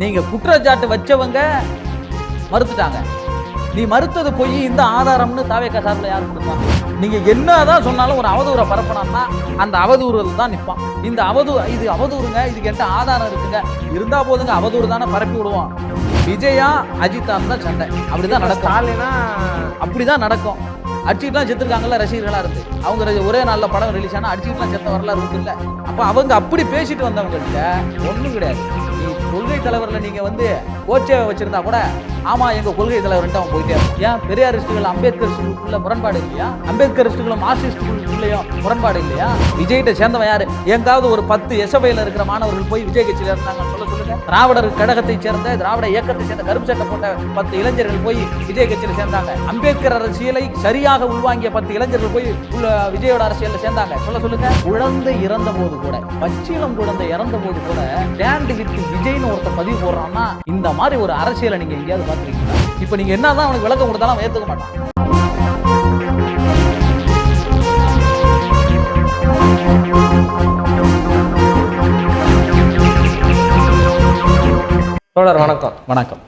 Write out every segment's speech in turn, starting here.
நீங்க குற்றச்சாட்டு வச்சவங்க மறுத்துட்டாங்க. நீ மறுத்தது போய் இந்த ஆதாரம்னு தாவேக்கா சார்பில் யார் கொடுப்பா நீங்க என்னதான் சொன்னாலும் ஒரு அவதூறை பரப்பினான்னா அந்த அவதூறுல தான் நிற்பான் இந்த அவதூறு இது அவதூறுங்க இதுக்கு என்கிட்ட ஆதாரம் இருக்குங்க. இருந்தா போதுங்க அவதூறு தானே பரப்பி விடுவோம். விஜயா அஜித்தா தான் சண்டை. அப்படிதான் நடக்கும். அப்படிதான் நடக்கும். அடிச்சுட்டுலாம் செத்துருக்காங்கல்ல ரசிகர்களா இருந்து. அவங்க ஒரே நாள்ல படம் ரிலீஸ் ஆனா அடிச்சுட்டுலாம் செத்த வரலாறு இருக்கு இல்ல. அப்ப அவங்க அப்படி பேசிட்டு வந்தவங்கள்ட்ட ஒண்ணும் கிடையாது. கொள்கை தலைவரில் நீங்கள் வந்து கோச்சை வச்சிருந்தா கூட ஆமாம் எங்கள் கொள்கை தலைவர்ன்ட்டு அவன் போயிட்டே இருக்கும். ஏன்? பெரியாரிஸ்டுகள் அம்பேத்கரிஸ்டுகளுக்குள்ள முரண்பாடு இல்லையா? அம்பேத்கரிஸ்டுகளும் மார்க்சிஸ்டுகளுக்குள்ளேயும் முரண்பாடு இல்லையா? விஜய்கிட்ட சேர்ந்தவன் யார்? எங்காவது ஒரு பத்து எசபையில இருக்கிற மாணவர்கள் போய் விஜய் கட்சியில் இருந்தாங்கன்னு சொல்ல சொல்லுங்க திராவிடர் கழகத்தை சேர்ந்த திராவிட இயக்கத்தை சேர்ந்த கருப்பு சட்டை போட்ட பத்து இளைஞர்கள் போய் விஜய் கட்சியில் சேர்ந்தாங்க. அம்பேத்கர் அரசியலை சரியாக உள்வாங்கிய பத்து இளைஞர்கள் போய் உள்ள விஜயோட அரசியலில் சேர்ந்தாங்க. சொல்ல சொல்லுங்க. குழந்தை இறந்த போது கூட பச்சிலம் குழந்தை இறந்த போது கூட டேண்ட் வித் விஜய்னு ஒருத்தர் பதிவு போடுறான்னா இந்த மாதிரி ஒரு அரசியலை நீங்க எங்கேயாவது பாத்துருக்கீங்களா இப்ப நீங்க என்னதான் அவனுக்கு விளக்கம் கொடுத்தாலும் அவன் ஏத்துக்க மாட்டான். தோழர் வணக்கம். வணக்கம்.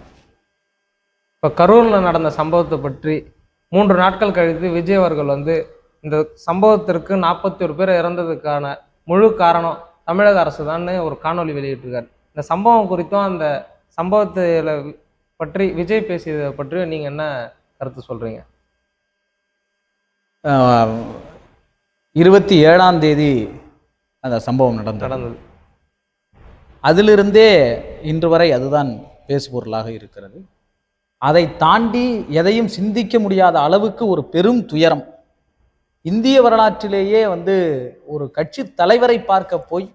இப்போ கரூரில் நடந்த சம்பவத்தை பற்றி மூன்று நாட்கள் கழித்து விஜய் அவர்கள் வந்து இந்த சம்பவத்திற்கு நாற்பத்தி ஒரு பேர் இறந்ததுக்கான முழு காரணம் தமிழக அரசு தான் ஒரு காணொளி வெளியிட்டிருக்காரு. இந்த சம்பவம் குறித்தும் அந்த சம்பவத்தில் பற்றி விஜய் பேசியதை பற்றி நீங்கள் என்ன கருத்து சொல்கிறீங்க இருபத்தி ஏழாம் தேதி அந்த சம்பவம் நடந்தது. நடந்தது. அதிலிருந்தே இன்று வரை அதுதான் பேசுபொருளாக இருக்கிறது. அதை தாண்டி எதையும் சிந்திக்க முடியாத அளவுக்கு ஒரு பெரும் துயரம். இந்திய வரலாற்றிலேயே வந்து ஒரு கட்சி தலைவரை பார்க்க போய்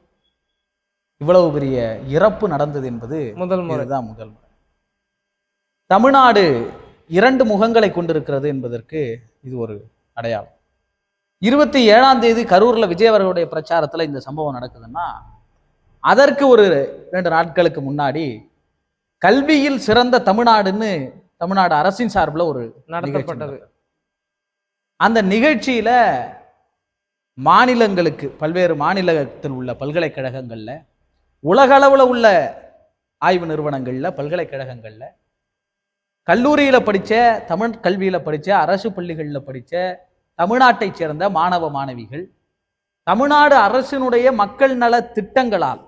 இவ்வளவு பெரிய இறப்பு நடந்தது என்பது முதல் முறை. இதுதான் முதல் முறை. தமிழ்நாடு இரண்டு முகங்களை கொண்டிருக்கிறது என்பதற்கு இது ஒரு அடையாளம். இருபத்தி ஏழாம் தேதி கரூர்ல விஜய் அவர்களுடைய பிரச்சாரத்துல இந்த சம்பவம் நடக்குதுன்னா அதற்கு ஒரு ரெண்டு நாட்களுக்கு முன்னாடி கல்வியில் சிறந்த தமிழ்நாடுன்னு தமிழ்நாடு அரசின் சார்பில் ஒரு நடத்தப்பட்டது. அந்த நிகழ்ச்சியில மாநிலங்களுக்கு பல்வேறு மாநிலத்தில் உள்ள பல்கலைக்கழகங்கள்ல உலகளவுல உள்ள ஆய்வு நிறுவனங்கள்ல பல்கலைக்கழகங்கள்ல கல்லூரியில படிச்ச தமிழ் கல்வியில படிச்ச அரசு பள்ளிகள்ல படிச்ச தமிழ்நாட்டைச் சேர்ந்த மாணவ மாணவிகள் தமிழ்நாடு அரசினுடைய மக்கள் நல திட்டங்களால்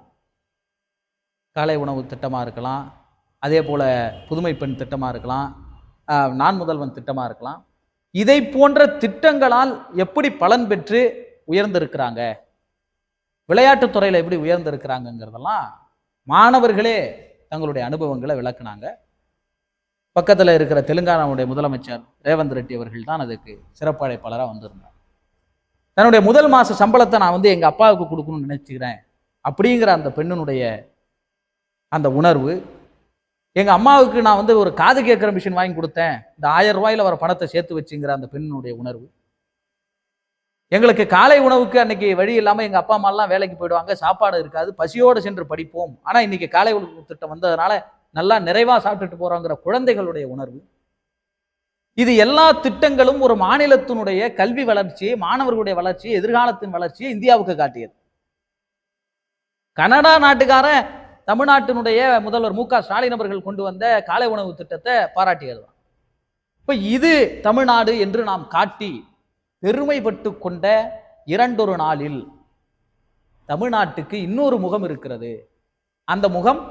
காலை உணவு திட்டமாக இருக்கலாம். அதே போல் புதுமை பெண் திட்டமாக இருக்கலாம். நான் முதல்வன் திட்டமாக இருக்கலாம். இதை போன்ற திட்டங்களால் எப்படி பலன் பெற்று உயர்ந்திருக்கிறாங்க? விளையாட்டுத்துறையில் எப்படி உயர்ந்திருக்கிறாங்கங்கிறதெல்லாம் மாணவர்களே தங்களுடைய அனுபவங்களை விளக்குனாங்க. பக்கத்தில் இருக்கிற தெலுங்கானாவுடைய முதலமைச்சர் ரேவந்த் ரெட்டி அவர்கள் தான் அதுக்கு சிறப்படைப்பாளராக வந்திருந்தார். தன்னுடைய முதல் மாத சம்பளத்தை நான் வந்து எங்கள் அப்பாவுக்கு கொடுக்கணும்னு நினச்சிக்கிறேன். அப்படிங்கிற அந்த பெண்ணினுடைய அந்த உணர்வு. எங்கள் அம்மாவுக்கு நான் வந்து ஒரு காது கேட்குற மிஷின் வாங்கி கொடுத்தேன். இந்த ஆயிரம் ரூபாயில வர பணத்தை சேர்த்து வச்சுங்கிற அந்த பெண்ணினுடைய உணர்வு. எங்களுக்கு காலை உணவுக்கு அன்னைக்கு வழி இல்லாமல் எங்கள் அப்பா அம்மாலாம் வேலைக்கு போயிடுவாங்க. சாப்பாடு இருக்காது. பசியோடு சென்று படிப்போம். ஆனால் இன்னைக்கு காலை உணவு திட்டம் வந்ததுனால நல்லா நிறைவாக சாப்பிட்டுட்டு போகிறோங்கிற குழந்தைகளுடைய உணர்வு. இது எல்லா திட்டங்களும் ஒரு மாநிலத்தினுடைய கல்வி வளர்ச்சியை மாணவர்களுடைய வளர்ச்சியை எதிர்காலத்தின் வளர்ச்சியை இந்தியாவுக்கு காட்டியது. கனடா நாட்டுக்காரன் தமிழ்நாட்டினுடைய முதல்வர் மு க ஸ்டாலின் அவர்கள் கொண்டு வந்த காலை உணவு திட்டத்தை பாராட்டியது இப்போ இது தமிழ்நாடு என்று நாம் காட்டி பெருமைப்பட்டு கொண்ட இரண்டொரு நாளில் தமிழ்நாட்டுக்கு இன்னொரு முகம் இருக்கிறது. அந்த முகம்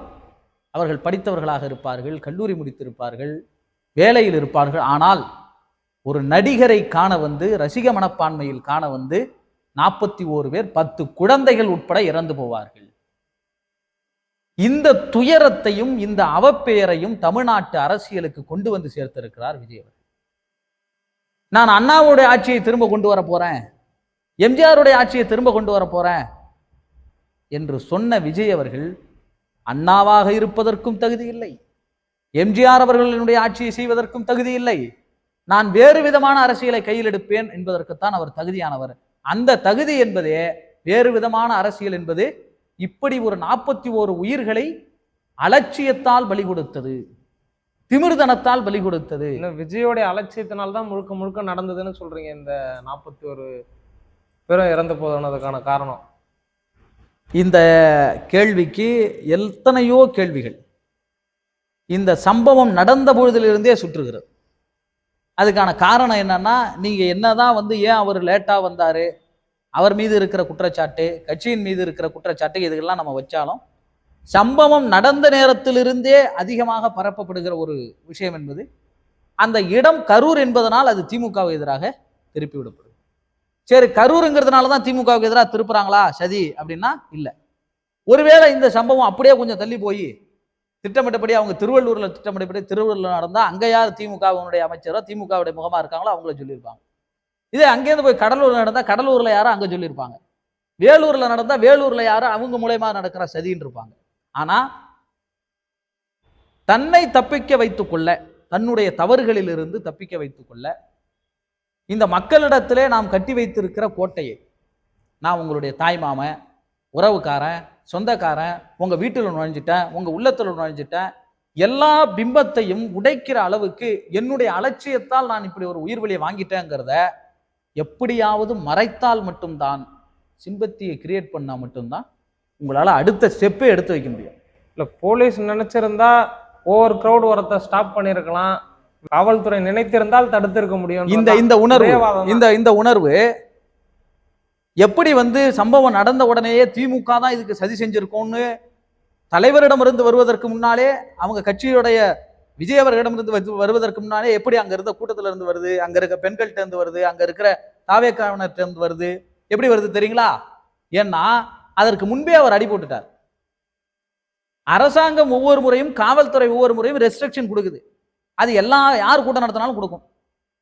அவர்கள் படித்தவர்களாக இருப்பார்கள் கல்லூரி முடித்திருப்பார்கள் வேலையில் இருப்பார்கள். ஆனால் ஒரு நடிகரை காண வந்து ரசிக மனப்பான்மையில் காண வந்து நாற்பத்தி ஓரு பேர் பத்து குழந்தைகள் உட்பட இறந்து போவார்கள். இந்த துயரத்தையும் இந்த அவப்பெயரையும் தமிழ்நாட்டு அரசியலுக்கு கொண்டு வந்து சேர்த்திருக்கிறார் விஜய் நான் அண்ணாவுடைய ஆட்சியை திரும்ப கொண்டு வர போறேன். எம்ஜிஆருடைய ஆட்சியை திரும்ப கொண்டு வர போறேன் என்று சொன்ன விஜய் அவர்கள் அண்ணாவாக இருப்பதற்கும் தகுதி இல்லை. எம்ஜிஆர் அவர்களினுடைய ஆட்சியை செய்வதற்கும் தகுதி இல்லை. நான் வேறு விதமான அரசியலை கையில் எடுப்பேன் என்பதற்குத்தான் அவர் தகுதியானவர். அந்த தகுதி என்பதே வேறு விதமான அரசியல் என்பது இப்படி ஒரு நாற்பத்தி ஓரு உயிர்களை அலட்சியத்தால் பலி கொடுத்தது திமிர்தனத்தால் பலி கொடுத்தது விஜயோடைய அலட்சியத்தினால தான் முழுக்க முழுக்க நடந்ததுன்னு சொல்றீங்க இந்த நாற்பத்தி ஒரு பேரும் இறந்து போனதுக்கான காரணம்? இந்த கேள்விக்கு எத்தனையோ கேள்விகள். இந்த சம்பவம் நடந்த பொழுதிலிருந்தே சுற்றுகிறது. அதுக்கான காரணம் என்னன்னா நீங்க என்னதான் வந்து ஏன் அவர் லேட்டா வந்தாரு? அவர் மீது இருக்கிற குற்றச்சாட்டு கட்சியின் மீது இருக்கிற குற்றச்சாட்டு இதுக்கெல்லாம் நம்ம வச்சாலும் சம்பவம் நடந்த நேரத்திலிருந்தே அதிகமாக பரப்பப்படுகிற ஒரு விஷயம் என்பது அந்த இடம் கரூர் என்பதனால் அது திமுகவுக்கு எதிராக திருப்பி விடப்படும். சரி கரூருங்கிறதுனால தான் திமுகவுக்கு எதிராக திருப்புறாங்களா சதி அப்படின்னா இல்லை. ஒருவேளை இந்த சம்பவம் அப்படியே கொஞ்சம் தள்ளி போய் திட்டமிட்டபடி அவங்க திருவள்ளூரில் திட்டமிட்டபடி திருவள்ளூர்ல நடந்தால் அங்கே யார் திமுகவினுடைய அமைச்சரோ திமுகவுடைய முகமாக இருக்காங்களோ அவங்கள சொல்லியிருப்பாங்க. இதே அங்கேருந்து போய் கடலூர் நடந்தா கடலூர்ல யாரும் அங்க சொல்லியிருப்பாங்க. வேலூர்ல நடந்தா வேலூர்ல யாரும் அவங்க மூலயமா நடக்கிற சதின்னு இருப்பாங்க. ஆனா தன்னை தப்பிக்க வைத்துக் கொள்ள தன்னுடைய தவறுகளிலிருந்து தப்பிக்க வைத்துக் கொள்ள இந்த மக்களிடத்திலே நாம் கட்டி வைத்திருக்கிற கோட்டையை நான் உங்களுடைய தாய் மாமன் உறவுக்காரன் சொந்தக்காரன் உங்கள் வீட்டில் நுழைஞ்சிட்டேன் உங்கள் உள்ளத்தில் நுழைஞ்சிட்டேன் எல்லா பிம்பத்தையும் உடைக்கிற அளவுக்கு என்னுடைய அலட்சியத்தால் நான் இப்படி ஒரு உயிர்வழியை வாங்கிட்டேங்கிறத எப்படியாவது மறைத்தால் மட்டும்தான் சிம்பத்தியை கிரியேட் பண்ணா மட்டும்தான் உங்களால அடுத்த ஸ்டெப்பே எடுத்து வைக்க முடியும். இல்ல போலீஸ் நினைச்சிருந்தா ஓவர் கிரவுட் வரத்தை ஸ்டாப் பண்ணிருக்கலாம். காவல்துறை நினைத்திருந்தால் தடுத்திருக்க முடியும் இந்த இந்த உணர்வு இந்த இந்த உணர்வு எப்படி வந்து சம்பவம் நடந்த உடனேயே திமுக தான் இதுக்கு சதி செஞ்சிருக்கோம்னு தலைவரிடமிருந்து வருவதற்கு முன்னாலே அவங்க கட்சியுடைய விஜய் அவர்களிடமிருந்து வந்து வருவதற்கு முன்னாலே எப்படி அங்க இருந்த கூட்டத்துல இருந்து வருது? அங்க இருக்க பெண்கள்கிட்ட இருந்து வருது? அங்க இருக்கிற தாவேக்காவினர்கிட்ட இருந்து வருது? எப்படி வருது தெரியுங்களா? ஏன்னா அதற்கு முன்பே அவர் அடி போட்டுட்டார். அரசாங்கம் ஒவ்வொரு முறையும் காவல்துறை ஒவ்வொரு முறையும் ரெஸ்ட்ரிக்ஷன் கொடுக்குது. அது எல்லாம் யார் கூட்டம் நடத்தினாலும் கொடுக்கும்.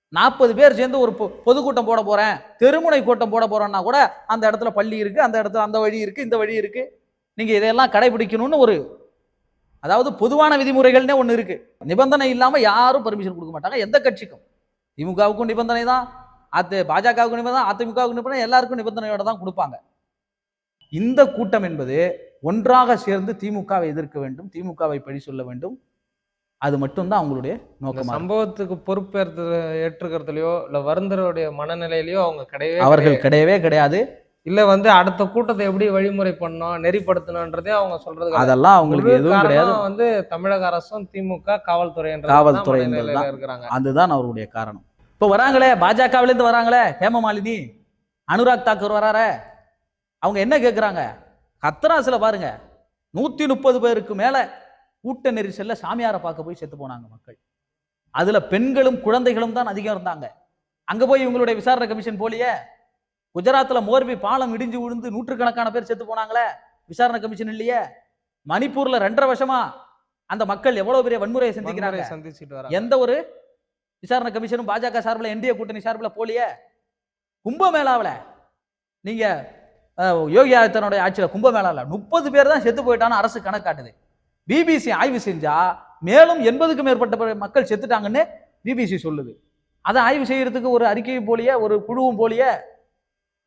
நாற்பது பேர் சேர்ந்து ஒரு பொ- பொதுக்கூட்டம் போட போறேன். தெருமுனை கூட்டம் போட போறேன்னா கூட அந்த இடத்துல பள்ளி இருக்கு அந்த இடத்துல அந்த வழி இருக்கு இந்த வழி இருக்கு. நீங்க இதையெல்லாம் கடைபிடிக்கணும்னு ஒரு அதாவது பொதுவான விதிமுறைகள்னே ஒன்று இருக்கு. நிபந்தனை இல்லாம யாரும் பர்மிஷன் கொடுக்க மாட்டாங்க. எந்த கட்சிக்கும்? திமுகவுக்கும் நிபந்தனை தான். அத்து பாஜகவுக்கும் நிபந்தனை அதிமுகவுக்கும் நிபந்தனை எல்லாருக்கும் நிபந்தனையோட தான் கொடுப்பாங்க. இந்த கூட்டம் என்பது ஒன்றாக சேர்ந்து திமுகவை எதிர்க்க வேண்டும். திமுகவை பழி சொல்ல வேண்டும். அது மட்டும்தான் அவங்களுடைய இருக்கு. சம்பவத்துக்கு பொறுப்பேற்று ஏற்றுக்கிறதுலயோ இல்ல வருந்தருடைய மனநிலையிலயோ அவங்க கிடையவே அவர்கள் கிடையவே கிடையாது. இல்ல வந்து அடுத்த கூட்டத்தை எப்படி வழிமுறை பண்ணோம் நெறிப்படுத்தணும்ன்றதே அவங்க சொல்றது. அதெல்லாம் அவங்களுக்கு எதுவும் கிடையாது. வந்து தமிழக அரசும் திமுக காவல்துறை காவல்துறை. இருக்கிறாங்க. அதுதான் அவருடைய காரணம். இப்போ வராங்களே பாஜகவில இருந்து வராங்களே ஹேமமாலினி அனுராக் தாக்கூர் வராரே. அவங்க என்ன கேட்குறாங்க கத்தராசுல பாருங்க நூத்தி முப்பது பேருக்கு மேல கூட்ட நெரிசல்ல சாமியாரை பார்க்க போய் செத்து போனாங்க மக்கள். அதுல பெண்களும் குழந்தைகளும் தான் அதிகம் இருந்தாங்க. அங்க போய் இவங்களுடைய விசாரணை கமிஷன் போலியே. குஜராத்ல மோர்பி பாலம் இடிஞ்சு விழுந்து நூற்றுக்கணக்கான பேர் செத்து போனாங்களே? விசாரணை கமிஷன் இல்லையே? மணிப்பூர்ல ரெண்டரை வருஷமா அந்த மக்கள் எவ்வளவு பெரிய வன்முறையை சந்திக்கிறாங்க? சந்திச்சுட்டு எந்த ஒரு விசாரணை கமிஷனும் பாஜக சார்பில் என்டிஏ கூட்டணி சார்பில் போலியே? கும்பமேளாவில் நீங்க அஹ், யோகி ஆதித்யனுடைய ஆட்சியில் கும்பமேளாவில் முப்பது பேர் தான் செத்து போயிட்டான்னு அரசு கணக்காட்டுது பிபிசி ஆய்வு செஞ்சா மேலும் எண்பதுக்கும் மேற்பட்ட மக்கள் செத்துட்டாங்கன்னு பிபிசி சொல்லுது. அதை ஆய்வு செய்யறதுக்கு ஒரு அறிக்கையும் போலியே ஒரு குழுவும் போலியே?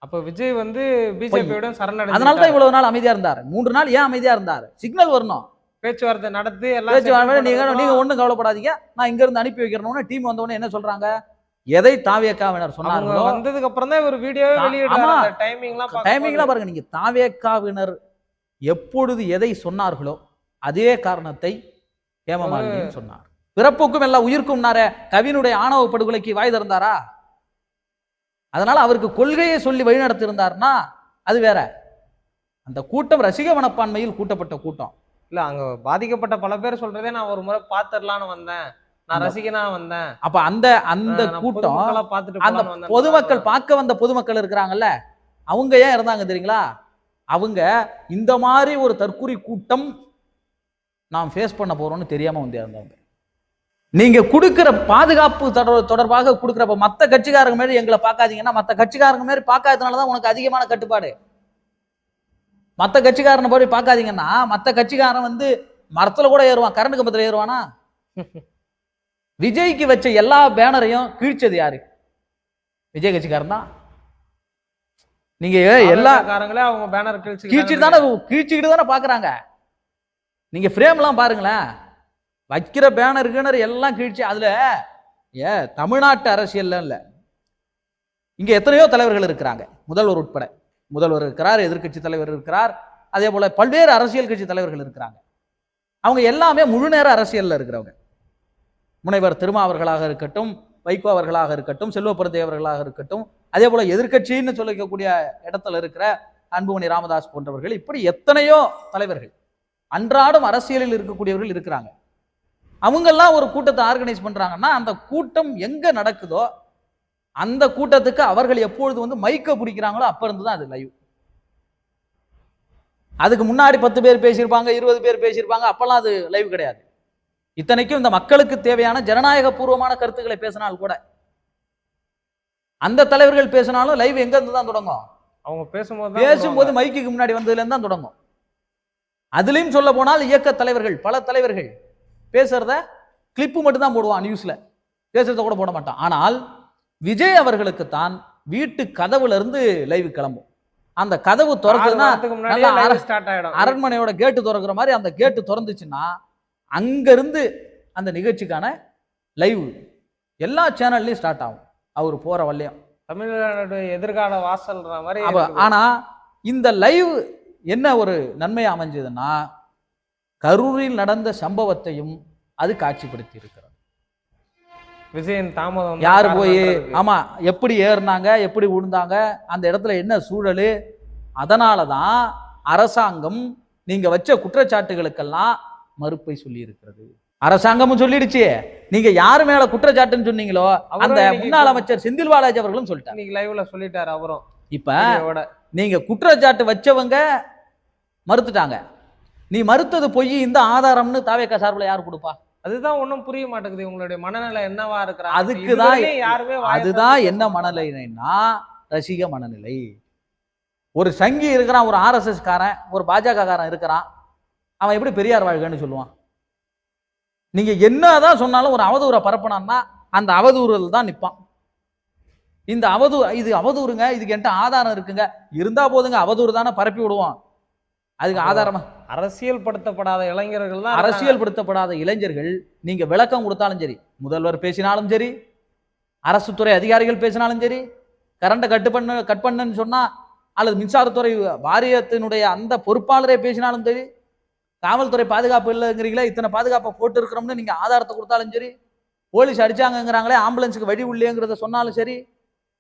அப்ப விஜய் வந்து பிஜேபியுடன் சரணடைந்து அதனால தான் இவ்வளவு நாள் அமைதியா இருந்தார். மூன்று நாள் ஏன் அமைதியா இருந்தார்? சிக்னல் வரணும். பேச்சுவார்த்தை நடத்தி எல்லாம் பேச்சு settle நீங்க நீங்க ஒண்ணும் கவலைப்படாதீங்க. நான் இங்க இருந்து அனுப்பி வைக்கிறேன்னு டீம் வந்தவொடனே என்ன சொல்றாங்க? எதை தாவியக்காவினர் அவங்க சொன்னார்களோ? வந்ததுக்கு அப்புறம் தான் இவர் வீடியோவே ஆமா. வெளியிடுறாரு. டைமிங்லாம் டைமிங்லாம் பாருங்க நீங்க தாவேக்காவினர் எப்பொழுது எதை சொன்னார்களோ அதே காரணத்தை ஹேமமாலினியும் சொன்னார். பிறப்புக்கும் எல்லாம் உயிர்க்கும்னாரே கவினுடைய ஆணவ படுகொலைக்கு வாய் திறந்தாரா? அதனால அவருக்கு கொள்கையை சொல்லி வழிநடத்தி இருந்தார்னா அது வேற. அந்த கூட்டம் ரசிக மனப்பான்மையில் கூட்டப்பட்ட கூட்டம். இல்ல அங்க பாதிக்கப்பட்ட பல பேர் சொல்றதே நான் ஒரு முறை பாத்துடலாம்னு வந்தேன். நான் ரசிகனா வந்தேன். அப்ப அந்த அந்த கூட்டம் அந்த. பொதுமக்கள் பார்க்க வந்த பொதுமக்கள் இருக்கிறாங்கல்ல அவங்க ஏன் இருந்தாங்க தெரியுங்களா? அவங்க இந்த மாதிரி ஒரு தற்குறி கூட்டம் நாம் ஃபேஸ் பண்ண போறோம்னு தெரியாம வந்து இருந்தாங்க நீங்க கொடுக்கிற பாதுகாப்பு தொடர் தொடர்பாக கொடுக்குறப்ப மத்த கட்சிக்காரங்க மாதிரி எங்களை பார்க்காதீங்கன்னா மத்த கட்சிக்காரங்க மாதிரி பார்க்காததுனால தான் உனக்கு அதிகமான கட்டுப்பாடு. மத்த கட்சிக்காரனை போய் பார்க்காதீங்கன்னா மத்த கட்சிக்காரன் வந்து மரத்துல கூட ஏறுவான் கரண்ட் கம்பத்துல ஏறுவானா? விஜய்க்கு வச்ச எல்லா பேனரையும் கீழ்ச்சது யாரு? விஜய் கட்சிக்காரன் தான். நீங்க எல்லா காரங்களே அவங்க பேனர் கிழிச்சு கீழ்ச்சிட்டு தானே கீழ்ச்சிக்கிட்டு தானே பாக்குறாங்க நீங்க ஃப்ரேம்லாம் பாருங்களேன். வைக்கிற பேனர் கிணறு எல்லாம் கிழிச்சு அதில் ஏ தமிழ்நாட்டு அரசியல்ல இல்லை. இங்கே எத்தனையோ தலைவர்கள் இருக்கிறாங்க. முதல்வர் உட்பட. முதல்வர் இருக்கிறார் எதிர்க்கட்சி தலைவர் இருக்கிறார். அதே போல் பல்வேறு அரசியல் கட்சி தலைவர்கள் இருக்கிறாங்க. அவங்க எல்லாமே முழு நேர அரசியலில் இருக்கிறவங்க. முனைவர் திருமா அவர்களாக இருக்கட்டும் வைகோ அவர்களாக இருக்கட்டும் செல்வப்பிரதேவர்களாக இருக்கட்டும் அதே போல் எதிர்க்கட்சின்னு சொல்லிக்கக்கூடிய இடத்துல இருக்கிற அன்புமணி ராமதாஸ் போன்றவர்கள் இப்படி எத்தனையோ தலைவர்கள் அன்றாடம் அரசியலில் இருக்கக்கூடியவர்கள் இருக்கிறாங்க. அவங்கெல்லாம் ஒரு கூட்டத்தை ஆர்கனைஸ் பண்றாங்கன்னா அந்த கூட்டம் எங்க நடக்குதோ அந்த கூட்டத்துக்கு அவர்கள் எப்பொழுது வந்து மைக்க பிடிக்கிறாங்களோ அப்ப இருந்து தான் அது லைவ் அதுக்கு முன்னாடி பத்து பேர் பேசியிருப்பாங்க இருபது பேர் பேசியிருப்பாங்க அப்பெல்லாம் அது லைவ் கிடையாது. இத்தனைக்கும் இந்த மக்களுக்கு தேவையான ஜனநாயக பூர்வமான கருத்துக்களை பேசினால் கூட அந்த தலைவர்கள் பேசினாலும் லைவ் எங்க இருந்து தான் தொடங்கும்? அவங்க பேசும்போது பேசும்போது மைக்குக்கு முன்னாடி வந்ததுல இருந்து தான் தொடங்கும். அதுலயும் சொல்ல போனால் இயக்க தலைவர்கள் பல தலைவர்கள் பேசுறத கிளிப்பு மட்டும் தான் போடுவான் நியூஸ்ல பேசுறத கூட போட மாட்டான். ஆனால் விஜய் அவர்களுக்கு தான் வீட்டு கதவுல இருந்து லைவ் கிளம்பும். அந்த கதவு திறக்குதுன்னா அரண்மனையோட கேட்டு திறக்கிற மாதிரி அந்த கேட்டு திறந்துச்சுன்னா அங்க இருந்து அந்த நிகழ்ச்சிக்கான லைவ் எல்லா சேனல்லையும் ஸ்டார்ட் ஆகும். அவர் போற வழியும் தமிழ்நாடு எதிர்கால வாசல்ன்ற மாதிரி. ஆனா இந்த லைவ் என்ன ஒரு நன்மை அமைஞ்சதுன்னா கரூரில் நடந்த சம்பவத்தையும் அது காட்சிப்படுத்தி இருக்கிறது விஜயின் தாமதம் யார் போய். ஆமா எப்படி ஏறினாங்க எப்படி விழுந்தாங்க அந்த இடத்துல என்ன சூழல்? அதனால தான் அரசாங்கம் நீங்க வச்ச குற்றச்சாட்டுகளுக்கெல்லாம் மறுப்பை சொல்லி இருக்கிறது அரசாங்கமும் சொல்லிடுச்சு. நீங்க யார் மேல குற்றச்சாட்டுன்னு சொன்னீங்களோ அந்த முன்னாள் அமைச்சர் செந்தில் பாலாஜி அவர்களும் சொல்லிட்டாங்க இன்னைக்கு லைவ்ல சொல்லிட்டாரு அவரும். இப்ப. நீங்க குற்றச்சாட்டு வச்சவங்க மறுத்துட்டாங்க. நீ மறுத்தது பொய் இந்த ஆதாரம்னு தாவேக்கா சார்பில் யார் கொடுப்பா? அதுதான் ஒண்ணும் புரிய மாட்டேங்குது உங்களுடைய மனநிலை என்னவா இருக்கிறாங்க. அதுக்கு தான் யாருமே அதுதான் என்ன மனநிலைன்னா ரசிக மனநிலை. ஒரு சங்கி இருக்கிறான் ஒரு ஆர்எஸ்எஸ் காரன் ஒரு பாஜக காரன் இருக்கிறான் அவன் எப்படி பெரியார் வாழ்கன்னு சொல்லுவான்? நீங்க என்னதான் சொன்னாலும் ஒரு அவதூறை பரப்புனான்னா அந்த அவதூறில் தான் நிப்பான். இந்த அவதூ இது அவதூறுங்க இதுக்கு என்கிட்ட ஆதாரம் இருக்குங்க. இருந்தா போதுங்க அவதூறு தானே பரப்பி விடுவான் அதுக்கு ஆதாரமா? அரசியல் படுத்தப்படாத இளைஞர்கள் தான் அரசியல் படுத்தப்படாத இளைஞர்கள் நீங்க விளக்கம் கொடுத்தாலும் சரி முதல்வர் பேசினாலும் சரி அரசு துறை அதிகாரிகள் பேசினாலும் சரி கரண்ட்டை கட்டு பண்ண கட் பண்ணுன்னு சொன்னா அல்லது மின்சாரத்துறை வாரியத்தினுடைய அந்த பொறுப்பாளரே பேசினாலும் சரி காவல்துறை பாதுகாப்பு இல்லைங்கிறீங்களே இத்தனை பாதுகாப்பை போட்டு இருக்கிறோம்னு நீங்க ஆதாரத்தை கொடுத்தாலும் சரி போலீஸ் அடிச்சாங்கங்கிறாங்களே ஆம்புலன்ஸுக்கு வெடி உள்ளேங்கிறத சொன்னாலும் சரி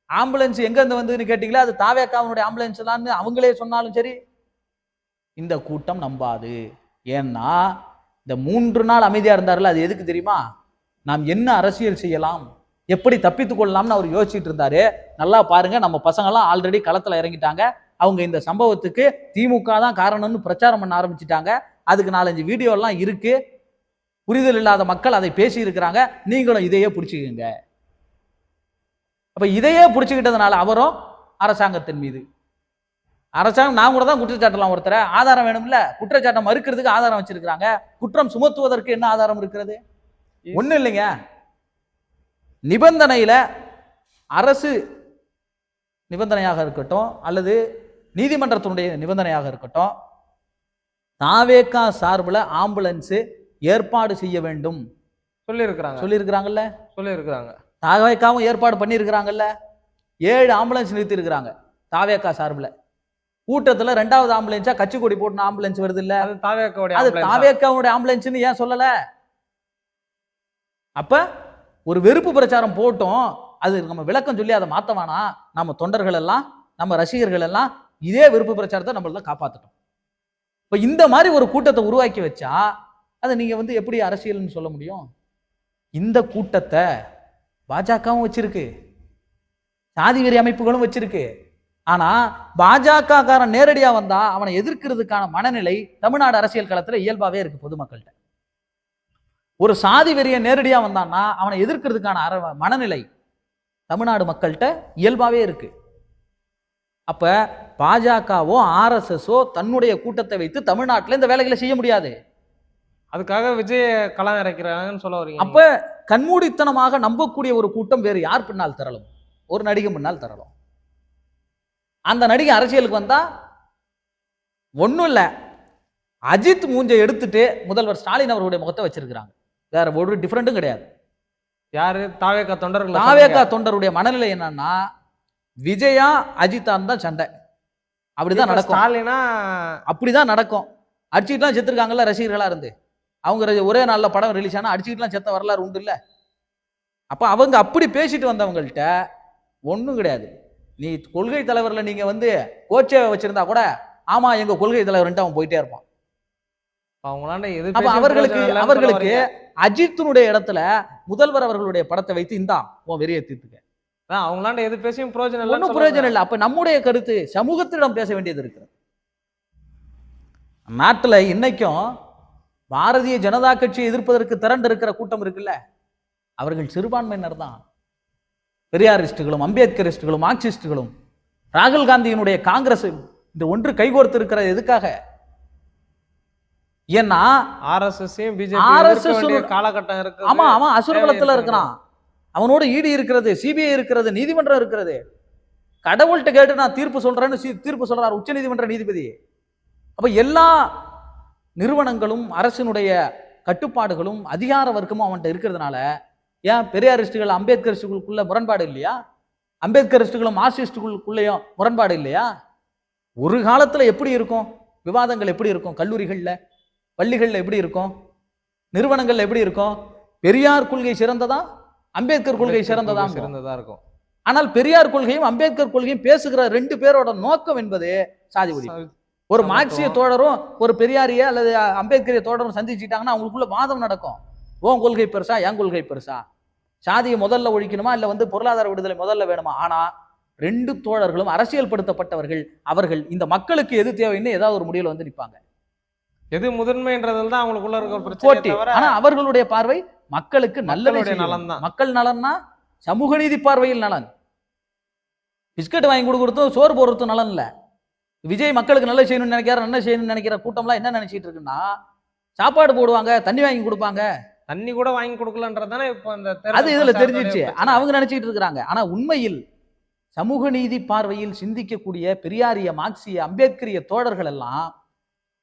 ஆம்புலன்ஸ் எங்கேருந்து வந்ததுன்னு கேட்டீங்களா அது தாவேக்காவனுடைய ஆம்புலன்ஸ் தான் அவங்களே சொன்னாலும் சரி இந்த கூட்டம் நம்பாது. ஏன்னா இந்த மூன்று நாள் அமைதியாக இருந்தார்ல அது எதுக்கு தெரியுமா? நாம் என்ன அரசியல் செய்யலாம்? எப்படி தப்பித்து கொள்ளலாம்னு அவர் யோசிச்சுட்டு இருந்தாரு. நல்லா பாருங்க நம்ம பசங்கள்லாம் ஆல்ரெடி களத்தில் இறங்கிட்டாங்க. அவங்க இந்த சம்பவத்துக்கு திமுக தான் காரணம்னு பிரச்சாரம் பண்ண ஆரம்பிச்சிட்டாங்க. அதுக்கு நாலஞ்சு வீடியோலாம் இருக்கு. புரிதல் இல்லாத மக்கள் அதை பேசி இருக்கிறாங்க நீங்களும் இதையே பிடிச்சிக்கங்க. அப்ப இதையே பிடிச்சிக்கிட்டதுனால அவரும் அரசாங்கத்தின் மீது அரசாங்கம் நான் கூட தான் குற்றச்சாட்டலாம் ஒருத்தரை. ஆதாரம் வேணும்ல? குற்றச்சாட்டை மறுக்கிறதுக்கு ஆதாரம் வச்சிருக்கிறாங்க. குற்றம் சுமத்துவதற்கு என்ன ஆதாரம் இருக்கிறது? ஒண்ணும் இல்லைங்க. நிபந்தனையில அரசு நிபந்தனையாக இருக்கட்டும் அல்லது நீதிமன்றத்தினுடைய நிபந்தனையாக இருக்கட்டும் தாவேக்கா சார்பில் ஆம்புலன்ஸ் ஏற்பாடு செய்ய வேண்டும். சொல்லியிருக்கிறாங்க. சொல்லியிருக்கிறாங்கல்ல? சொல்லியிருக்கிறாங்க. தாவேக்காவும் ஏற்பாடு பண்ணியிருக்கிறாங்கல்ல? ஏழு ஆம்புலன்ஸ் நிறுத்தி இருக்கிறாங்க தாவேக்கா சார்பில். கூட்டத்தில் ரெண்டாவது ஆம்புலன்ஸா கட்சி கொடி போட்டு ஆம்புலன்ஸ் வருது இல்ல அது தாவேக்கோடைய அது. தாவேக்காவுடைய ஆம்புலன்ஸ்னு ஏன் சொல்லல? அப்ப ஒரு வெறுப்பு பிரச்சாரம் போட்டோம். அது நம்ம விளக்கம் சொல்லி அதை மாத்த வேணாம் நம்ம தொண்டர்கள் எல்லாம் நம்ம ரசிகர்கள் எல்லாம் இதே வெறுப்பு பிரச்சாரத்தை நம்மள காப்பாத்திட்டோம். இப்ப இந்த மாதிரி ஒரு கூட்டத்தை உருவாக்கி வச்சா அதை நீங்க வந்து எப்படி அரசியல்னு சொல்ல முடியும்? இந்த கூட்டத்தை பாஜகவும் வச்சிருக்கு. சாதி வெறி அமைப்புகளும் வச்சிருக்கு. ஆனா பாஜக காரன் நேரடியா வந்தா அவனை எதிர்க்கிறதுக்கான மனநிலை தமிழ்நாடு அரசியல் களத்துல இயல்பாவே இருக்கு பொதுமக்கள்கிட்ட. ஒரு சாதி வெறிய நேரடியா வந்தான்னா அவனை எதிர்க்கிறதுக்கான அற மனநிலை தமிழ்நாடு மக்கள்கிட்ட இயல்பாவே இருக்கு. அப்ப பாஜகவோ ஆர்எஸ்எஸோ தன்னுடைய கூட்டத்தை வைத்து தமிழ்நாட்டில் இந்த வேலைகளை செய்ய முடியாது. அதுக்காக விஜய் களம் இறக்கிறாங்கன்னு சொல்ல வரீங்க. அப்ப கண்மூடித்தனமாக நம்பக்கூடிய ஒரு கூட்டம் வேறு யார் பின்னால் திரளும் ஒரு நடிகை பின்னால் திரளும் அந்த நடிகை அரசியலுக்கு வந்தா ஒண்ணும் இல்ல. அஜித் மூஞ்சை எடுத்துட்டு முதல்வர் ஸ்டாலின் அவருடைய முகத்தை வச்சிருக்கிறாங்க. வேற ஒரு டிஃபரெண்ட்டும் கிடையாது. யாரு? தாவேக்கா தொண்டர்கள் தாவேகா தொண்டருடைய மனநிலை என்னன்னா விஜயா அஜித்தான் தான் சண்டை. அப்படிதான் நடக்கும். ஸ்டாலினா அப்படிதான் நடக்கும். அடிச்சுட்டுலாம் செத்துருக்காங்கல்ல ரசிகர்களா இருந்து. அவங்க ஒரே நாள்ல படம் ரிலீஸ் ஆனா அடிச்சுக்கிட்டுலாம் செத்த வரலாறு உண்டு இல்ல. அப்ப அவங்க அப்படி பேசிட்டு வந்தவங்கள்ட்ட ஒண்ணும் கிடையாது. நீ கொள்கை தலைவர்ல நீங்க வந்து கோச்சே வச்சிருந்தா கூட ஆமா எங்க கொள்கை தலைவர்ன்ட்டு அவன் போயிட்டே இருப்பான். அப்ப அவர்களுக்கு அவர்களுக்கு. அஜித்தினுடைய இடத்துல முதல்வர் அவர்களுடைய படத்தை வைத்து இந்தா உன் வெறியை தீர்த்துக்க. அவங்களாண்ட எது பேசியும் பிரயோஜனம் இல்லைன்னு ஒன்றும் பிரயோஜனம். இல்லை. அப்ப நம்முடைய கருத்து சமூகத்திடம் பேச வேண்டியது இருக்கு நாட்டுல இன்னைக்கும் பாரதிய ஜனதா கட்சியை எதிர்ப்பதற்கு திரண்டு இருக்கிற கூட்டம் இருக்குல்ல? அவர்கள் சிறுபான்மையினர் தான். பெரியாரிஸ்டுகளும் அம்பேத்கரிஸ்டுகளும் மார்க்சிஸ்டுகளும் ராகுல் காந்தியினுடைய காங்கிரஸ் இந்த ஒன்று கைகோர்த்து இருக்கிறது எதுக்காக? ஏன்னா எதிர்க்க வேண்டிய ஒரு- காலகட்டம் இருக்கு ஆமா அவன் அசுரபலத்துல இருக்கிறான். அவனோட ஈடி இருக்கிறது சிபிஐ இருக்கிறது நீதிமன்றம் இருக்கிறது. கடவுள்கிட்ட கேட்டு நான் தீர்ப்பு சொல்றேன்னு தீர்ப்பு சொல்றாரு உச்சநீதிமன்ற நீதிபதி. அப்ப எல்லா நிறுவனங்களும் அரசினுடைய கட்டுப்பாடுகளும் அதிகார வர்க்கமும் அவன்கிட்ட இருக்கிறதுனால ஏன் பெரியாரிஸ்டுகள் அம்பேத்கரிஸ்டுகளுக்குள்ள முரண்பாடு இல்லையா? அம்பேத்கரிஸ்டுகளும் மார்க்சிஸ்டுகளுக்குள்ளேயும் முரண்பாடு இல்லையா? ஒரு காலத்துல எப்படி இருக்கும்? விவாதங்கள் எப்படி இருக்கும்? கல்லூரிகள்ல பள்ளிகள்ல எப்படி இருக்கும்? நிறுவனங்கள்ல எப்படி இருக்கும்? பெரியார் கொள்கை சிறந்ததா? அம்பேத்கர் கொள்கை சிறந்ததா சிறந்ததா இருக்கும். ஆனால் பெரியார் கொள்கையும் அம்பேத்கர் கொள்கையும் பேசுகிற ரெண்டு பேரோட நோக்கம் என்பது சாதி ஒழிப்பு. ஒரு. மார்க்சிய தோழரும் ஒரு பெரியாரிய அல்லது அம்பேத்கரிய தோழரும் சந்திச்சுட்டாங்கன்னா அவங்களுக்குள்ள வாதம் நடக்கும். உன் கொள்கை பெருசா? என் கொள்கை பெருசா? சாதியை முதல்ல ஒழிக்கணுமா? இல்ல வந்து பொருளாதார விடுதலை முதல்ல வேணுமா? ஆனா ரெண்டு தோழர்களும் அரசியல் படுத்தப்பட்டவர்கள் அவர்கள் இந்த மக்களுக்கு எது தேவைன்னு ஏதாவது ஒரு முடிவுல வந்து நிப்பாங்க. எது முதன்மைன்றதுல தான் அவங்களுக்குள்ள இருக்க போட்டி. ஆனா அவர்களுடைய பார்வை மக்களுக்கு செய்யணும். நலன்தான். மக்கள் நலன்னா சமூக நீதி பார்வையில் நலன். பிஸ்கட் வாங்கி கொடுக்கறதும் சோறு போடுறதும் நலன் இல்ல. விஜய் மக்களுக்கு நல்லது செய்யணும்னு நினைக்கிற நல்லது செய்யணும்னு நினைக்கிற கூட்டம்லாம் என்ன நினைச்சிட்டு இருக்குன்னா சாப்பாடு போடுவாங்க தண்ணி வாங்கி கொடுப்பாங்க. தண்ணி கூட வாங்கி கொடுக்கலன்றதானே இப்போ அந்த அது இதுல பிரச்சாரத்தோட தெரிஞ்சிச்சு. பிரச்சனை. ஆனா அவங்க நினைச்சிட்டு இருக்கிறாங்க ஆனா உண்மையில் சமூக நீதி பார்வையில் சிந்திக்கக்கூடிய பெரியாரிய மார்க்சிய அம்பேத்கரிய தோழர்கள் எல்லாம்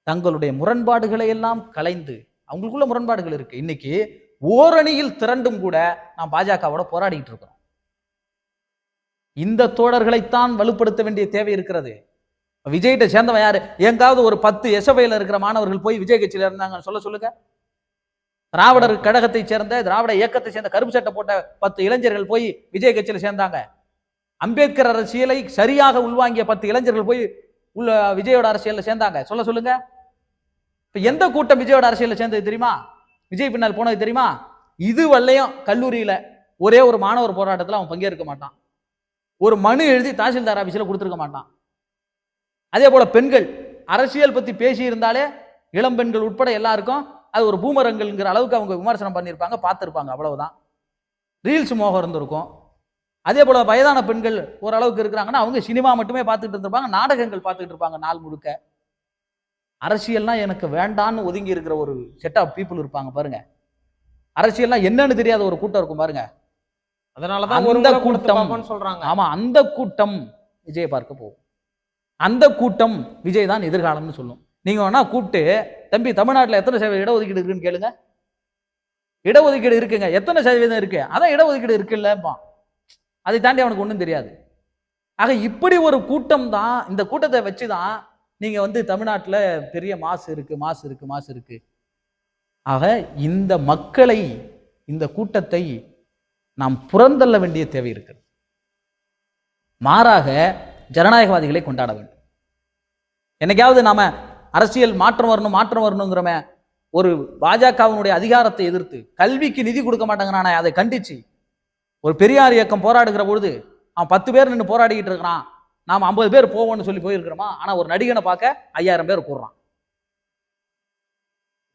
தங்களுடைய முரண்பாடுகளை எல்லாம் கலைந்து அவங்களுக்குள்ள முரண்பாடுகள் இருக்கு. இன்னைக்கு ஓரணியில் திரண்டும் கூட நாம் பாஜகவோட போராடிட்டு இருக்கிறோம். இந்த தோழர்களைத்தான் வலுப்படுத்த வேண்டிய தேவை இருக்கிறது. விஜய்கிட்ட சேர்ந்தவன் யாரு? எங்காவது ஒரு பத்து எஸ்எஃப்ஐல இருக்கிற மாணவர்கள் போய் விஜய் கட்சியில இருந்தாங்கன்னு சொல்ல சொல்லுங்க. திராவிடர் கழகத்தை சேர்ந்த திராவிட இயக்கத்தை சேர்ந்த கருப்பு சட்டை போட்ட பத்து இளைஞர்கள் போய் விஜய் கட்சியில் சேர்ந்தாங்க. அம்பேத்கர் அரசியலை சரியாக உள்வாங்கிய பத்து இளைஞர்கள் போய் உள்ள விஜயோட அரசியலில் சேர்ந்தாங்க. சொல்ல சொல்லுங்க. இப்போ எந்த கூட்டம் விஜயோட அரசியலில் சேர்ந்தது தெரியுமா? விஜய் பின்னால் போனது தெரியுமா? இது வல்லையும் கல்லூரியில் ஒரே ஒரு மாணவர் போராட்டத்தில் அவன் பங்கேற்க மாட்டான். ஒரு மனு எழுதி தாசில்தார் ஆஃபீஸில் கொடுத்துருக்க மாட்டான். அதே போல் பெண்கள் அரசியல் பற்றி பேசியிருந்தாலே இளம் பெண்கள் உட்பட எல்லாருக்கும் அது ஒரு பூமரங்கள்ங்கிற அளவுக்கு அவங்க விமர்சனம் பண்ணியிருப்பாங்க பார்த்துருப்பாங்க அவ்வளவுதான். ரீல்ஸ் மோகம் இருந்திருக்கும். அதே போல வயதான பெண்கள் ஓரளவுக்கு இருக்கிறாங்கன்னா அவங்க சினிமா மட்டுமே பார்த்துட்டு இருந்திருப்பாங்க நாடகங்கள் பார்த்துட்டு இருப்பாங்க நாள் முழுக்க. அரசியல்னா எனக்கு வேண்டான்னு ஒதுங்கி இருக்கிற ஒரு செட் ஆஃப் பீப்புள் இருப்பாங்க பாருங்க. அரசியல்னா என்னன்னு தெரியாத ஒரு கூட்டம் இருக்கும் பாருங்க. அதனாலதான் அந்த கூட்டம் சொல்றாங்க. ஆமா அந்த கூட்டம் விஜயை பார்க்க போகும். அந்த கூட்டம் விஜய் தான் எதிர்காலம்னு சொல்லும். நீங்க வேணா கூப்பிட்டு தம்பி தமிழ்நாட்டில் எத்தனை சதவீத இடஒதுக்கீடு இருக்குன்னு கேளுங்க. இடஒதுக்கீடு இருக்குங்க. எத்தனை சதவீதம் இருக்கு? அதான் இடஒதுக்கீடு இருக்குல்லப்பா அதை தாண்டி அவனுக்கு ஒன்றும் தெரியாது. ஆக இப்படி ஒரு கூட்டம் தான் இந்த கூட்டத்தை வச்சு தான் நீங்கள் வந்து தமிழ்நாட்டில் பெரிய மாசு இருக்கு மாசு இருக்கு மாசு இருக்கு. ஆக இந்த மக்களை இந்த கூட்டத்தை நாம் புறந்தள்ள வேண்டிய தேவை இருக்கிறது. மாறாக ஜனநாயகவாதிகளை கொண்டாட வேண்டும். என்னைக்காவது நாம அரசியல் மாற்றம் வரணும் மாற்றம் வரணுங்கிறம ஒரு பாஜகவினுடைய அதிகாரத்தை எதிர்த்து கல்விக்கு நிதி கொடுக்க மாட்டேங்கிறானே அதை கண்டிச்சு. ஒரு பெரியார் இயக்கம் போராடுகிற பொழுது அவன் பத்து பேர் நின்று போராடிக்கிட்டு இருக்கிறான். நாம் ஐம்பது பேர் போவோம்னு சொல்லி போயிருக்கிறோமா? ஆனால் ஒரு நடிகனை பார்க்க ஐயாயிரம் பேர் கூடுறான்.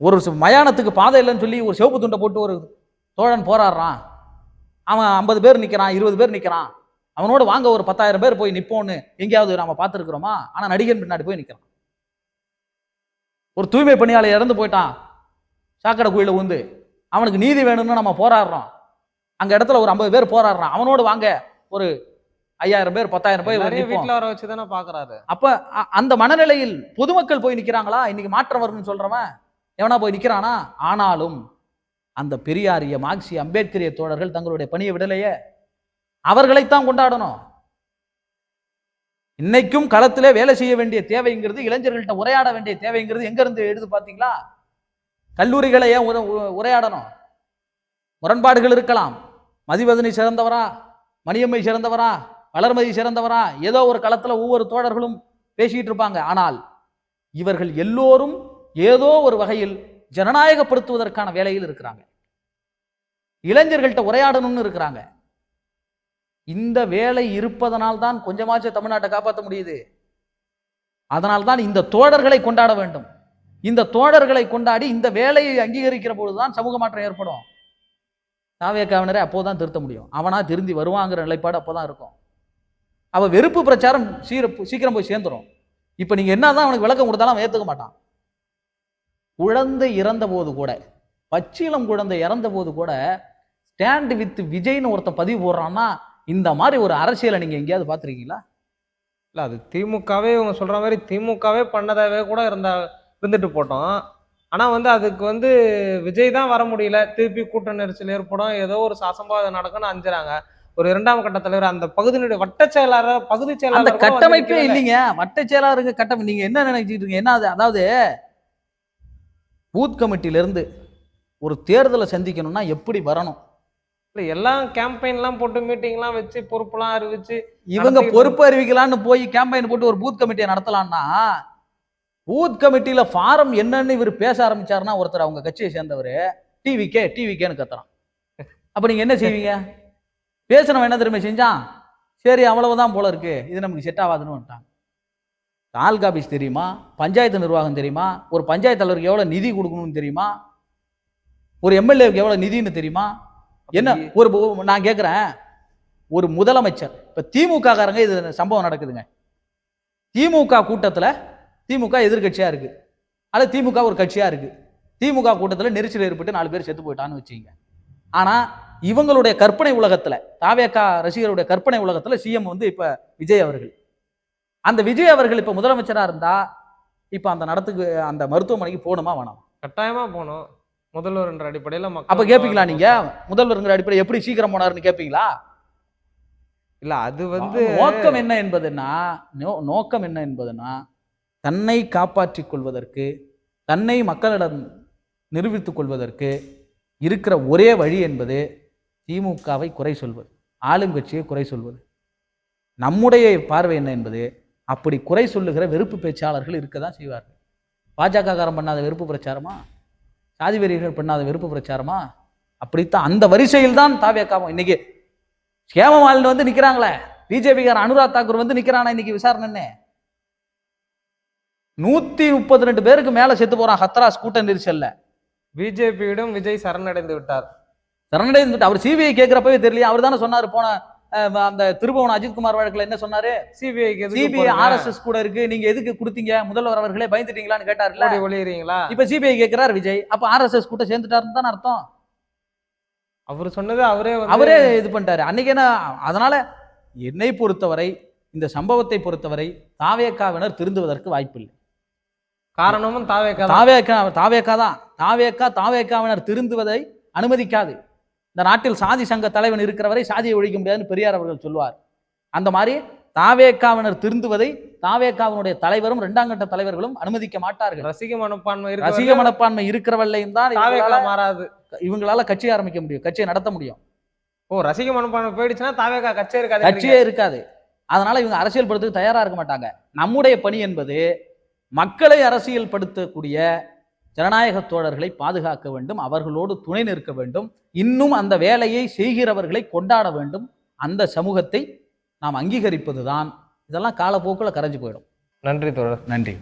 ஒரு மயானத்துக்கு பாதை இல்லைன்னு சொல்லி ஒரு சிவப்பு துண்டை போட்டு ஒரு தோழன் போராடுறான். அவன் ஐம்பது பேர் நிற்கிறான் இருபது பேர் நிற்கிறான் அவனோட வாங்க ஒரு பத்தாயிரம் பேர் போய் நிற்போன்னு எங்கேயாவது நாம பார்த்துருக்குறோமா? ஆனால் நடிகன் பின்னாடி போய் நிற்கிறான் ஒரு தூய்மை பணியாளர் இறந்து போயிட்டான். சாக்கடை குழியில உந்து அவனுக்கு நீதி வேணும்னு நம்ம போராடுறோம். அங்க இடத்துல ஒரு ஐம்பது பேர் போராடுறான். அவனோடு வாங்க. ஒரு ஐயாயிரம் பேர் பத்தாயிரம் பேர் வீட்டுல வர வச்சு தானே பாக்குறாரு. அப்ப அந்த மனநிலையில் பொதுமக்கள் போய் நிக்கிறாங்களா? இன்னைக்கு மாற்றம் வரும்னு சொல்றவன் எவனா போய் நிக்கிறானா? ஆனாலும் அந்த பெரியாரிய மார்க்சிய அம்பேத்கரிய தோழர்கள் தங்களுடைய பணியை விடலையே. அவர்களைத்தான் கொண்டாடணும். இன்னைக்கும் களத்திலே வேலை செய்ய வேண்டிய தேவைங்கிறது இளைஞர்கள்ட்ட உரையாட வேண்டிய தேவைங்கிறது எங்க இருந்து எடுத்து பாத்தீங்களா? கல்லூரிகளை ஏன் உர- உ- உரையாடணும்? முரண்பாடுகள் இருக்கலாம். மதிவதனி சிறந்தவரா? மணியம்மை சிறந்தவரா? வளர்மதி சிறந்தவரா? ஏதோ ஒரு களத்துல ஒவ்வொரு தோழர்களும் பேசிக்கிட்டு இருப்பாங்க. ஆனால் இவர்கள் எல்லோரும் ஏதோ ஒரு வகையில் ஜனநாயகப்படுத்துவதற்கான வேலையில் இருக்கிறாங்க. இளைஞர்கள்ட்ட உரையாடணும்னு இருக்கிறாங்க. இந்த வேலை இருப்பதனால் தான் கொஞ்சமாச்சும் தமிழ்நாட்டை காப்பாற்ற முடியுது. அதனால் தான் இந்த தோழர்களை கொண்டாட வேண்டும். இந்த தோழர்களை கொண்டாடி இந்த வேலையை அங்கீகரிக்கிற பொழுதுதான் சமூக மாற்றம் ஏற்படும். தாவேக்காவினரை அப்போதான் திருத்த முடியும். அவனா திருந்தி வருவாங்கிற நிலைப்பாடு அப்போதான் இருக்கும். அவள் வெறுப்பு பிரச்சாரம் சீர சீக்கிரம் போய் சேர்ந்துரும். இப்போ நீங்கள் என்ன தான் அவனுக்கு விளக்கம் கொடுத்தாலும் அவன் மாட்டான். குழந்தை இறந்த போது கூட பச்சிலம் குழந்தை இறந்த போது கூட ஸ்டாண்ட் வித் விஜய்னு ஒருத்தன் பதிவு போடுறான்னா இந்த மாதிரி ஒரு அரசியலை நீங்க எங்கேயாவது பார்த்துருக்கீங்களா? இல்ல அது திமுகவே இவங்க சொல்ற மாதிரி திமுகவே பண்ணதாவே கூட இருந்தா இருந்துட்டு போட்டோம். ஆனா வந்து அதுக்கு வந்து விஜய் தான் வர முடியல. திருப்பி கூட்ட நெரிசல் ஏற்படும். ஏதோ ஒரு அசம்பாவிதம் நடக்கும்னு அஞ்சுறாங்க. ஒரு இரண்டாம் கட்ட தலைவர் அந்த பகுதியினுடைய வட்ட செயலாளர் பகுதி செயலாளர் கட்டமைப்பே. இல்லைங்க. வட்ட செயலாளருக்கு கட்டமை நீங்க என்ன நினைச்சிட்டு இருக்கீங்க? என்ன அது? அதாவது பூத் கமிட்டில இருந்து ஒரு தேர்தலை சந்திக்கணும்னா எப்படி வரணும்? இல்ல எல்லாம் கேம்பெயின்லாம் போட்டு மீட்டிங்லாம் வச்சு பொறுப்புலாம் அறிவிச்சு இவங்க பொறுப்பு அறிவிக்கலாம்னு போய் கேம்பெயின் போட்டு ஒரு பூத் கமிட்டியை நடத்தலாம்னா பூத் கமிட்டியில ஃபாரம் என்னன்னு இவர் பேச ஆரம்பிச்சாருன்னா ஒருத்தர் அவங்க கட்சியை சேர்ந்தவர் டிவிக்கே டிவிக்கேன்னு கத்துறான். அப்ப நீங்க என்ன செய்வீங்க? பேசுனவன் என்ன திரும்ப செஞ்சான்? சரி அவ்வளவுதான் போல இருக்கு. இது நமக்கு செட் ஆகாதுன்னு வந்துட்டாங்க. தாலுகா ஆபீஸ் தெரியுமா? பஞ்சாயத்து நிர்வாகம் தெரியுமா? ஒரு பஞ்சாயத்து தலைவருக்கு எவ்வளவு நிதி கொடுக்கணும்னு தெரியுமா? ஒரு எம்எல்ஏவுக்கு எவ்வளவு நிதின்னு தெரியுமா? என்ன? ஒரு நான் கேட்குறேன் ஒரு முதலமைச்சர் இப்போ திமுக காரங்க இது சம்பவம் நடக்குதுங்க. திமுக கூட்டத்தில் திமுக எதிர்க்கட்சியா இருக்கு. அல்லது திமுக ஒரு கட்சியா இருக்கு. திமுக கூட்டத்தில் நெரிசல் ஏற்பட்டு நாலு பேர் செத்து போயிட்டான்னு வச்சுங்க ஆனா இவங்களுடைய கற்பனை உலகத்துல தாவேக்கா ரசிகருடைய கற்பனை உலகத்துல சிஎம் வந்து இப்ப விஜய் அவர்கள். அந்த விஜய் அவர்கள் இப்ப முதலமைச்சரா இருந்தா இப்ப அந்த நடத்துக்கு அந்த மருத்துவமனைக்கு போகணுமா வேணாம்? கட்டாயமா போகணும். முதல்வர் என்ற அடிப்படையில அப்ப கேட்பீங்களா நீங்க? முதல்வருங்கிற அடிப்படையில் எப்படி சீக்கிரம் போனாருன்னு கேட்பீங்களா இல்ல அது வந்து நோக்கம் என்ன என்பதுன்னா நோ- நோக்கம் என்ன என்பதுன்னா தன்னை காப்பாற்றிக் கொள்வதற்கு தன்னை மக்களிடம் நிரூபித்துக் கொள்வதற்கு இருக்கிற ஒரே வழி என்பது திமுகவை குறை சொல்வது ஆளுங்கட்சியை குறை சொல்வது. நம்முடைய பார்வை என்ன என்பது அப்படி குறை சொல்லுகிற வெறுப்பு பேச்சாளர்கள் இருக்க தான் செய்வார்கள். பாஜக காரன் பண்ணாத வெறுப்பு பிரச்சாரமா? சாதி வெறியர்கள் பண்ணாத வெறுப்பு பிரச்சாரமா? அப்படித்தான். அந்த வரிசையில் தான் தாவியக்காவும் இன்னைக்கு ஹேமமாலினி வந்து நிக்கிறாங்களே. பிஜேபிக்காரன் அனுராக் தாக்கூர் வந்து நிக்கிறானா இன்னைக்கு விசாரணைன்னு? நூத்தி முப்பத்தி ரெண்டு பேருக்கு மேல செத்து போறான் ஹத்ராஸ் கூட்ட நெரிசல்ல. பிஜேபியிடம் விஜய் சரணடைந்து விட்டார். சரணடைந்துட்டு அவர் சிபிஐ கேட்கிறப்பவே தெரியல அவர் தானே சொன்னாரு போன அந்த திருபுவனம் அஜித்குமார் வழக்குல என்ன சொன்னாரு? சிபிஐக்கு சிபிஐ ஆர்எஸ்எஸ் கூட இருக்கு. நீங்க எதுக்கு கொடுத்தீங்க? முதல்வர் அவர்களே பயந்துட்டீங்களான்னு கேட்டாருல்ல ஓடி ஒளியறீங்களா? இப்ப சிபிஐ கேட்கிறார் விஜய். அப்ப ஆர்எஸ்எஸ் கூட சேர்ந்துட்டாருன்னு தானே அர்த்தம்? அவர் சொன்னது அவரே அவரே இது பண்ணிட்டாரு. அன்னைக்கு என்ன அதனால என்னை பொறுத்தவரை இந்த சம்பவத்தை பொறுத்தவரை தாவேக்காவினர் திருந்துவதற்கு வாய்ப்பில்லை. காரணமும் தாவேக்கா. தாவேக்கா தாவேக்கா தான். தாவேக்கா தாவேக்காவினர் திருந்துவதை அனுமதிக்காது. இந்த நாட்டில் சாதி சங்க தலைவன் இருக்கிறவரை சாதியை ஒழிக்க முடியாதுன்னு பெரியார் அவர்கள் சொல்லுவார். அந்த மாதிரி தாவேக்காவினர் திருந்துவதை தாவேக்காவினுடைய தலைவரும் இரண்டாம் கட்ட தலைவர்களும் அனுமதிக்க மாட்டார்கள். ரசிக மனப்பான்மை ரசிக மனப்பான்மை இருக்கிறவர்களையும் தான் மாறாது. இவங்களால கட்சி ஆரம்பிக்க முடியும் கட்சியை நடத்த முடியும். ஓ ரசிக மனப்பான்மை போயிடுச்சுன்னா தாவேக்கா கட்சி இருக்காது கட்சியே இருக்காது. அதனால இவங்க அரசியல் படுத்துக்கு தயாரா இருக்க மாட்டாங்க. நம்முடைய பணி என்பது மக்களை அரசியல் படுத்தக்கூடிய ஜனநாயக தோழர்களை பாதுகாக்க வேண்டும் அவர்களோடு துணை நிற்க வேண்டும் இன்னும் அந்த வேலையை செய்கிறவர்களை கொண்டாட வேண்டும். அந்த சமூகத்தை நாம் அங்கீகரிப்பதுதான். இதெல்லாம் காலப்போக்கில் கரைஞ்சு போயிடும். நன்றி தோழர். நன்றி.